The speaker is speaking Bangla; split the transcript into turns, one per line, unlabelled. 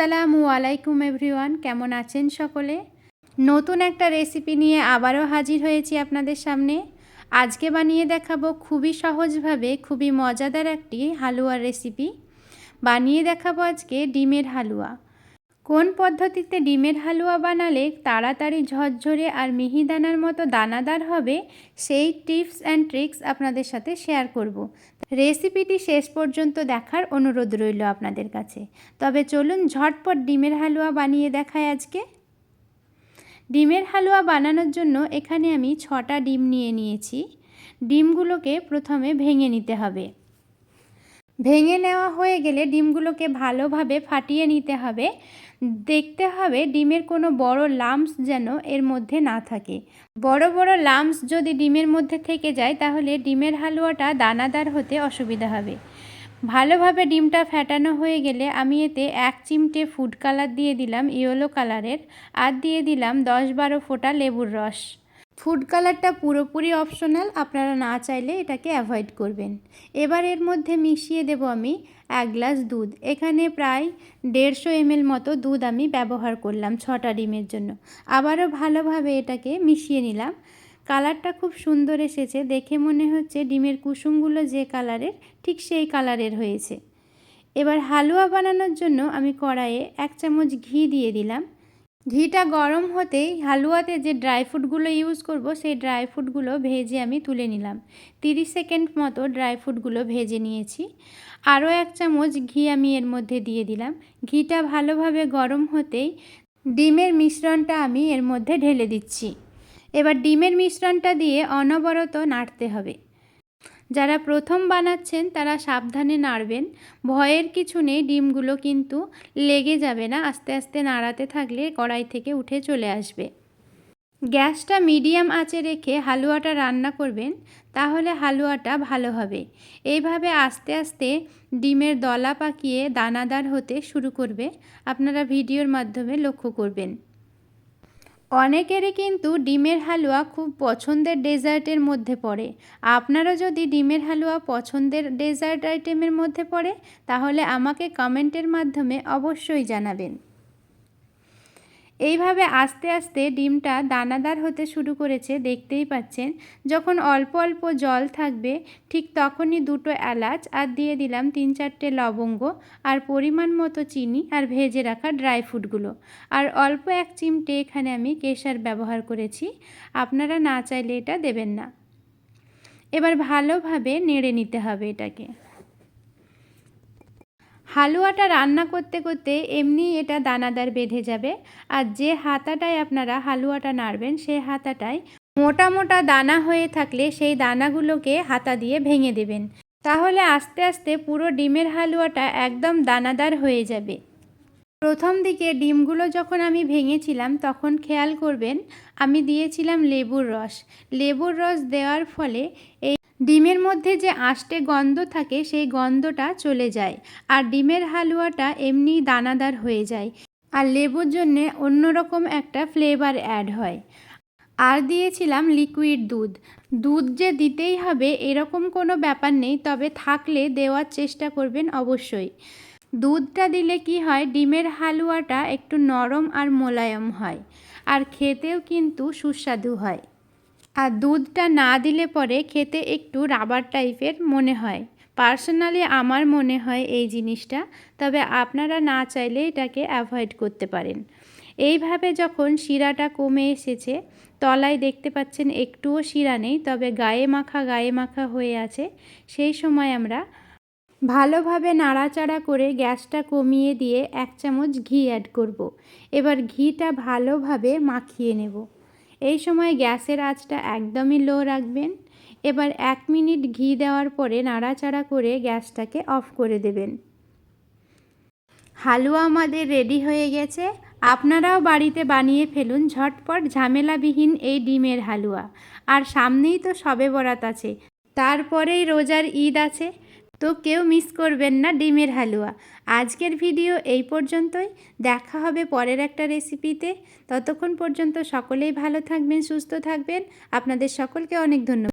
আসসালামু আলাইকুম এভরিওয়ান, কেমন আছেন সকলে? নতুন একটা রেসিপি নিয়ে আবারও হাজির হয়েছি আপনাদের সামনে। আজকে বানিয়ে দেখাবো খুবই সহজভাবে, খুবই মজাদার একটি হালুয়ার রেসিপি। বানিয়ে দেখাবো আজকে ডিমের হালুয়া। কোন পদ্ধতিতে ডিমের হালুয়া বানালে তাড়াতাড়ি ঝরঝরে আর মিহিদানার মতো দানাদার হবে, সেই টিপস অ্যান্ড ট্রিক্স আপনাদের সাথে শেয়ার করব। রেসিপিটি শেষ পর্যন্ত দেখার অনুরোধ রইল আপনাদের কাছে। তবে চলুন ঝটপট ডিমের হালুয়া বানিয়ে দেখায় আজকে। ডিমের হালুয়া বানানোর জন্য এখানে আমি ছটা ডিম নিয়ে নিয়েছি। ডিমগুলোকে প্রথমে ভেঙে নিতে হবে। ভেঙে নেওয়া হয়ে গেলে ডিমগুলোকে ভালোভাবে ফাটিয়ে নিতে হবে। দেখতে হবে ডিমের কোনো বড় লাম্পস যেন এর মধ্যে না থাকে। বড় বড় লাম্পস যদি ডিমের মধ্যে থেকে যায়, তাহলে ডিমের হালুয়াটা দানাদার হতে অসুবিধা হবে। ভালোভাবে ডিমটা ফেটানো হয়ে গেলে আমি এতে এক চিমটে ফুড কালার দিয়ে দিলাম ইয়েলো কালারের আর দিয়ে দিলাম দশ বারো ফোঁটা লেবুর রস। ফুড কালারটা পুরোপুরি অপশনাল আপনারা না চাইলে এটাকে অ্যাভয়েড করবেন। এবার এর মধ্যে মিশিয়ে দেব আমি এক গ্লাস দুধ। এখানে প্রায় দেড়শো এমএল মতো দুধ আমি ব্যবহার করলাম ছটা ডিমের জন্য। আবারও ভালোভাবে এটাকে মিশিয়ে নিলাম। কালারটা খুব সুন্দর এসেছে, দেখে মনে হচ্ছে ডিমের কুসুমগুলো যে কালারের ঠিক সেই কালারের হয়েছে। এবার হালুয়া বানানোর জন্য আমি কড়াইয়ে এক চামচ ঘি দিয়ে দিলাম। ঘিটা গরম হতেই হালুয়াতে যে ড্রাই ফ্রুটগুলো ইউজ করব, সেই ড্রাই ফ্রুটগুলো ভেজে আমি তুলে নিলাম। তিরিশ সেকেন্ড মতো ড্রাই ফ্রুটগুলো ভেজে নিয়েছি। আরও এক চামচ ঘি আমি এর মধ্যে দিয়ে দিলাম। ঘিটা ভালোভাবে গরম হতেই ডিমের মিশ্রণটা আমি এর মধ্যে ঢেলে দিচ্ছি। এবার ডিমের মিশ্রণটা দিয়ে অনবরত নাড়তে হবে। যারা প্রথম বানাচ্ছেন তারা সাবধানে নাড়বেন। ভয়ের কিছু নেই, ডিমগুলো কিন্তু লেগে যাবে না, আস্তে আস্তে নাড়াতে থাকলে কড়াই থেকে উঠে চলে আসবে। গ্যাসটা মিডিয়াম আঁচে রেখে হালুয়াটা রান্না করবেন, তাহলে হালুয়াটা ভালো হবে। এইভাবে আস্তে আস্তে ডিমের দলা পাকিয়ে দানাদার হতে শুরু করবে। আপনারা ভিডিওর মাধ্যমে লক্ষ্য করবেন। অনেকেরই কিন্তু ডিমের হালুয়া খুব পছন্দের ডেজার্টের মধ্যে পড়ে। আপনারা যদি ডিমের হালুয়া পছন্দের ডেজার্ট আইটেমের মধ্যে পড়ে, তাহলে আমাকে কমেন্টের মাধ্যমে অবশ্যই জানাবেন। এইভাবে আস্তে আস্তে ডিমটা দানাদার হতে শুরু করেছে, দেখতেই পাচ্ছেন। যখন অল্প অল্প জল থাকবে, ঠিক তখনই দুটো এলাচ আর দিয়ে দিলাম তিন চারটে লবঙ্গ আর পরিমাণ মতো চিনি আর ভেজে রাখা ড্রাই ফ্রুটগুলো। আর অল্প এক চিমটে এখানে আমি কেশার ব্যবহার করেছি। আপনারা না চাইলে এটা দেবেন না। এবার ভালোভাবে নেড়ে নিতে হবে এটাকে। হালুয়াটা রান্না করতে করতে এমনি এটা দানাদার বেঁধে যাবে। আর যে হাতাটায় আপনারা হালুয়াটা নাড়বেন, সেই হাতাটায় মোটা মোটা দানা হয়ে থাকলে সেই দানাগুলোকে হাতা দিয়ে ভেঙে দেবেন। তাহলে আস্তে আস্তে পুরো ডিমের হালুয়াটা একদম দানাদার হয়ে যাবে। প্রথম দিকে ডিমগুলো যখন আমি ভেঙেছিলাম, তখন খেয়াল করবেন আমি দিয়েছিলাম লেবুর রস। লেবুর রস দেওয়ার ফলে এই ডিমের মধ্যে যে আষ্টে গন্ধ থাকে, সেই গন্ধটা চলে যায়। আর ডিমের হালুয়াটা এমনি দানাদার হয়ে যায়। আর লেবুর জন্যে অন্যরকম একটা ফ্লেভার অ্যাড হয়। আর দিয়েছিলাম লিকুইড দুধ। দুধ যে দিতেই হবে, এরকম কোনো ব্যাপার নেই, তবে থাকলে দেওয়ার চেষ্টা করবেন অবশ্যই। দুধটা দিলে কি হয়, ডিমের হালুয়াটা একটু নরম আর মোলায়ম হয়। আর খেতেও কিন্তু সুস্বাদু হয়। আর দুধটা না দিলে পরে খেতে একটু রাবার টাইপের মনে হয়। পার্সোনালি আমার মনে হয় এই জিনিসটা, তবে আপনারা না চাইলে এটাকে অ্যাভয়েড করতে পারেন। এইভাবে যখন শিরাটা কমে এসেছে, তলায় দেখতে পাচ্ছেন একটুও শিরা নেই, তবে গায়ে মাখা গায়ে মাখা হয়ে আছে। সেই সময় আমরা ভালোভাবে নাড়াচাড়া করে গ্যাসটা কমিয়ে দিয়ে এক চামচ ঘি অ্যাড করব। এবার ঘিটা ভালোভাবে মাখিয়ে নেব। এই সময় গ্যাসের আঁচটা একদমই লো রাখবেন। এবার এক মিনিট ঘি দেওয়ার পরে নাড়াচাড়া করে গ্যাসটাকে অফ করে দেবেন। হালুয়া আমাদের রেডি হয়ে গেছে। আপনারাও বাড়িতে বানিয়ে ফেলুন ঝটপট ঝামেলাবিহীন এই ডিমের হালুয়া। আর সামনেই তো সবে বরাত আছে। তারপরেই রোজার ঈদ আছে। তো কেউ মিস করবেন না ডিমের হালুয়া। আজকের ভিডিও এই পর্যন্তই। দেখা হবে পরের একটা রেসিপিতে। ততক্ষণ পর্যন্ত সকলেই ভালো থাকবেন, সুস্থ থাকবেন। আপনাদের সকলকে অনেক ধন্যবাদ।